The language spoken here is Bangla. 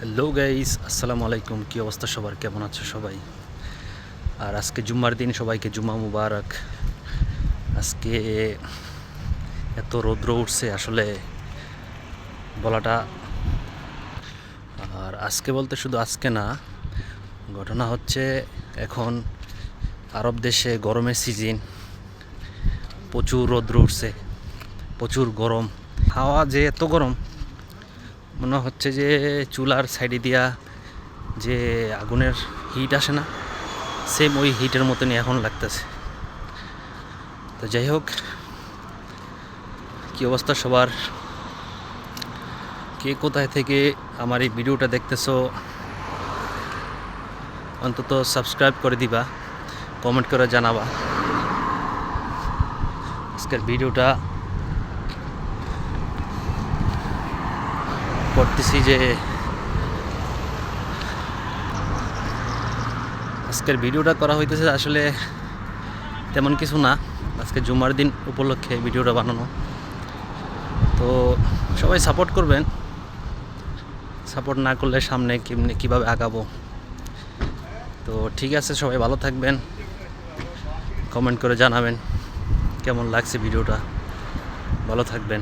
হ্যালো গাইস, আসসালামু আলাইকুম। কী অবস্থা সবার? কেমন আছো সবাই? আর আজকে জুম্মার দিন, সবাইকে জুম্মা মুবারক। আজকে এত রৌদ্র উঠছে আসলে, বলাটা। আর আজকে বলতে শুধু আজকে না, ঘটনা হচ্ছে এখন আরব দেশে গরমের সিজন প্রচুর রৌদ্র উঠছে, প্রচুর গরম। হাওয়া যে এত গরম মনে হচ্ছে যে চুলার সাইডে দিয়া যে আগুনের হিট আসে না সেম ওই হিটের মতনই এখন লাগতেছে। তো যাই হোক, কী অবস্থা সবার? কে কোথায় থেকে আমার এই ভিডিওটা দেখতেছো? অন্তত সাবস্ক্রাইব করে দিবা কমেন্ট করে জানাবা। আজকের ভিডিওটা করতেছি যে আজকের ভিডিওটা করা হইতেছে আসলে তেমন কিছু না। আজকে জুমার দিন উপলক্ষে ভিডিওটা বানানো। তো সবাই সাপোর্ট করবেন। সাপোর্ট না করলে সামনে কেমনি কীভাবে আগাবো? তো ঠিক আছে, সবাই ভালো থাকবেন। কমেন্ট করে জানাবেন কেমন লাগছে ভিডিওটা। ভালো থাকবেন।